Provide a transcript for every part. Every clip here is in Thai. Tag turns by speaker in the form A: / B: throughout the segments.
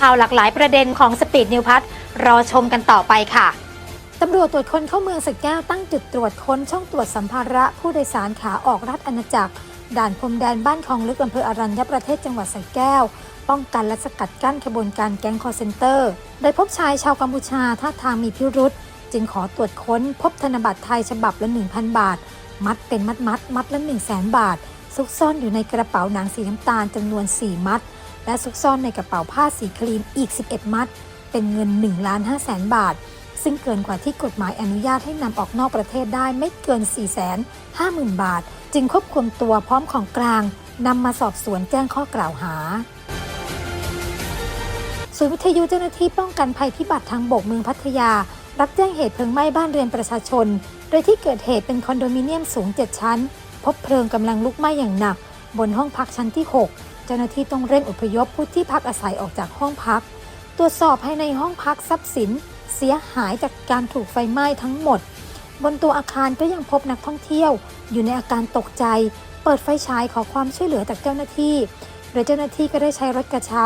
A: ข่าวหลากหลายประเด็นของสปีดนิวพัทรอชมกันต่อไปค่ะ
B: ตำรวจตรวจคนเข้าเมืองสระแก้วตั้งจุดตรวจค้นช่องตรวจสัมภาระผู้โดยสารขาออกรัฐอาณาจักร ด่านพรมแดนบ้านคลองลึกอำเภออรัญญประเทศจังหวัดสระแก้ว ป้องกันและสกัดกั้นขบวนการแก๊งคอร์เซนเตอร์ โดยพบชายชาวกัมพูชาท่าทางมีพิรุษ จึงขอตรวจค้นพบธนบัตรไทยฉบับละ 1,000 บาท มัดเป็นมัดมัดมัดละ 1 0 0 0 0 0 บาท ซุกซ่อนอยู่ในกระเป๋าหนังสีน้ำตาลจำนวน 4 มัด และซุกซ่อนในกระเป๋าผ้าสีครีมอีก 11 มัด เป็นเงิน1ล้าน5แสนบาท ซึ่งเกินกว่าที่กฎหมายอนุญาตให้นำออกนอกประเทศได้ไม่เกิน 4 5 0 0 0 0 บาท จึงควบคุมตัวพร้อมของกลางนำมาสอบสวนแจ้งข้อกล่าวหาศูนย์วิทยุเจ้าหน้าที่ป้องกันภัยพิบัติทางบกเมืองพัทยา รับแจ้งเหตุเพลิงไหม้บ้านเรือนประชาชน โดยที่เกิดเหตุเป็นคอนโดมิเนียมสูง 7 ชั้น พบเพลิงกำลังลุกไหม้อย่างหนัก บนห้องพักชั้นที่ 6 จ้าหน้าที่ต้องเร่งอพยพผู้ที่พักอาศัยออกจากห้องพัก ตรวจสอบภายในห้องพักทรัพย์สิน เสียหายจากการถูกไฟไหม้ทั้งหมด บนตัวอาคารก็ยังพบนักท่องเที่ยว อยู่ในอาการตกใจ เปิดไฟฉายขอความช่วยเหลือจากเจ้าหน้าที่โดยเจ้าหน้าที่ก็ได้ใช้รถกระเช้า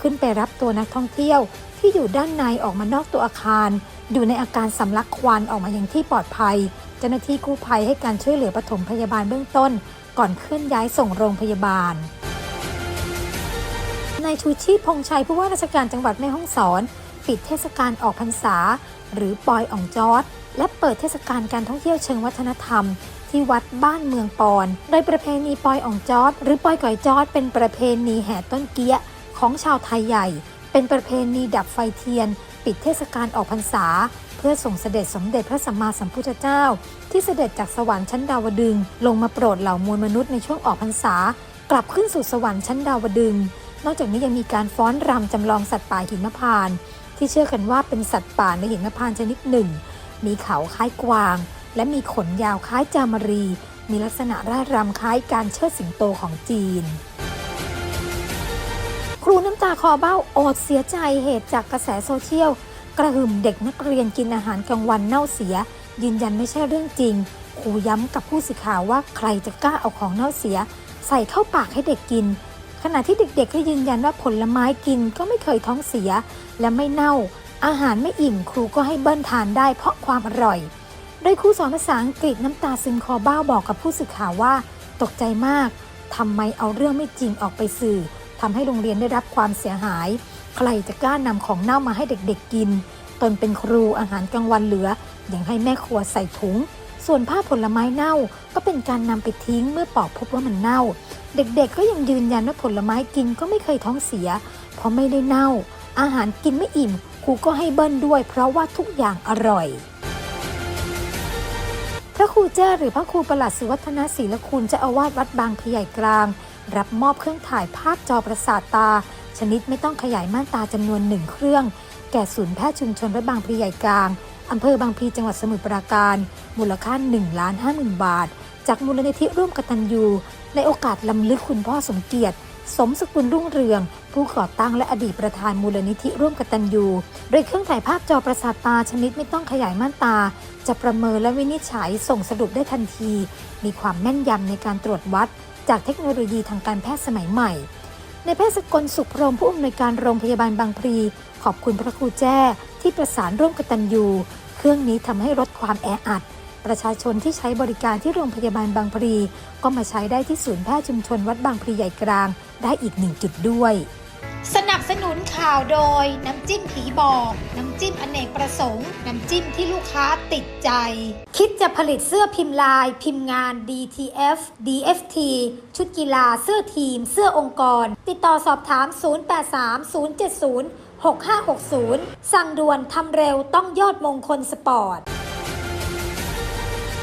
B: ขึ้นไปรับตัวนักท่องเที่ยว ที่อยู่ด้านในออกมานอกตัวอาคาร อยู่ในอาการสำลักควันออกมาอย่างที่ปลอดภัย เจ้าหน้าที่กู้ภัยให้การช่วยเหลือปฐมพยาบาลเบื้องต้น ก่อนเคลื่อนย้ายส่งโรงพยาบาล นายชูชีพพงษ์ชัยผู้ว่าราชการจังหวัดแม่ฮ่องสอน ปิดเทศกาลออกพรรษา หรือปอยอ่องจอดและเปิดเทศกาลการท่องเที่ยวเชิงวัฒนธรรม ที่วัดบ้านเมืองปอน โดยประเพณีปอยอ่องจอดหรือปอยก่อยจอดเป็นประเพณีแห่ต้นเกี้ยของชาวไทยใหญ่ เป็นประเพณีดับไฟเทียน ปิดเทศกาลออกพรรษา เพื่อส่งเสด็จสมเด็จพระสัมมาสัมพุทธเจ้า ที่เสด็จจากสวรรค์ชั้นดาวดึงลงมาโปรดเหล่ามวลมนุษย์ในช่วงออกพรรษา กลับขึ้นสู่สวรรค์ชั้นดาวดึง นอกจากนี้ยังมีการฟ้อนรำจำลองสัตว์ป่าหิมพานต์ที่เชื่อกันว่าเป็นสัตว์ป่าในหิมพานต์ชนิดหนึ่ง มีเขาคล้ายกวาง และมีขนยาวคล้ายจามรี มีลักษณะร่ายรำคล้ายการเชิดสิงโตของจีน ครูน้ำตาคอเบ้าอดเสียใจเหตุจากกระแสโซเชียลกระหึ่มเด็กนักเรียนกินอาหารกลางวันเน่าเสีย ยืนยันไม่ใช่เรื่องจริงครูย้ำกับผู้สื่อข่าวว่าใครจะกล้าเอาของเน่าเสีย ใส่เข้าปากให้เด็กกิน ขณะที่เด็กๆก็ยืนยันว่าผลไม้กินก็ไม่เคยท้องเสีย และไม่เน่า อาหารไม่อิ่มครูก็ให้เบิ้ลทานได้เพราะความอร่อย โดยครูสอนภาษาอังกฤษน้ำตาซึมคอเบ้าบอกกับผู้สื่อข่าวว่า ตกใจมากทำไมเอาเรื่องไม่จริงออกไปสื่อทำให้โรงเรียนได้รับความเสียหาย ใครจะกล้านำของเน่ามาให้เด็กๆกิน ตนเป็นครูอาหารกลางวันเหลือยังให้แม่ครัวใส่ถุง ส่วนผ้าผลไม้เน่าก็เป็นการนำไปทิ้งเมื่อปอกพบว่ามันเน่า เด็กๆก็ยังยืนยันว่าผลไม้กินก็ไม่เคยท้องเสีย เพราะไม่ได้เน่า อาหารกินไม่อิ่มครูก็ให้เบิ้ลด้วย เพราะว่าทุกอย่างอร่อย พระครูแจ้าหรือพระครูประหลัดสุวัฒนศีลคุณจ้าอาวาสวัดบางพีใหญ่กลาง รับมอบเครื่องถ่ายภาพจอประสาทตา ชนิดไม่ต้องขยายม่านตาจำนวนหนึ่งเครื่อง แก่ศูนย์แพทย์ชุมชนวัดบางพีใหญ่กลางอำเภอบางพลีจังหวัดสมุทรปราการ มูลค่า1ล้าน5 0,000 บาท จากมูลนิธิร่วมกตัญญู ในโอกาสลำลึกคุณพ่อสมเกียรติ สมสกุลรุ่งเรือง ผู้ก่อตั้งและอดีตประธานมูลนิธิร่วมกตัญญูโดยเครื่องถ่ายภาพจอประสาทตาชนิดไม่ต้องขยายม่านตา จะประเมินและวินิจฉัยส่งสรุปได้ทันที มีความแม่นยำในการตรวจวัด จากเทคโนโลยีทางการแพทย์สมัยใหม่ ในแพทย์สกลสุขพรมผู้อำนวยการโรงพยาบาลบางพลี ขอบคุณพระครูแจ้ที่ประสานร่วมกตัญญูเครื่องนี้ทำให้ลดความแออัด ประชาชนที่ใช้บริการที่โรงพยาบาลบางพลีก็มาใช้ได้ที่ศูนย์แพทย์ชุมชนวัดบางพลีใหญ่กลาง ได้อีกหนึ่งจุดด้วย
A: สนับสนุนข่าวโดย น้ำจิ้มผีบอก น้ำจิ้มอเนกประสงค์ น้ำจิ้มที่ลูกค้าติดใจ คิดจะผลิตเสื้อพิมพ์ลาย พิมพ์งาน DTF DFT ชุดกีฬาเสื้อทีม เสื้อองค์กร ติดต่อสอบถาม 083 070 6560 สั่งด่วนทำเร็วต้องยอดมงคลสปอร์ต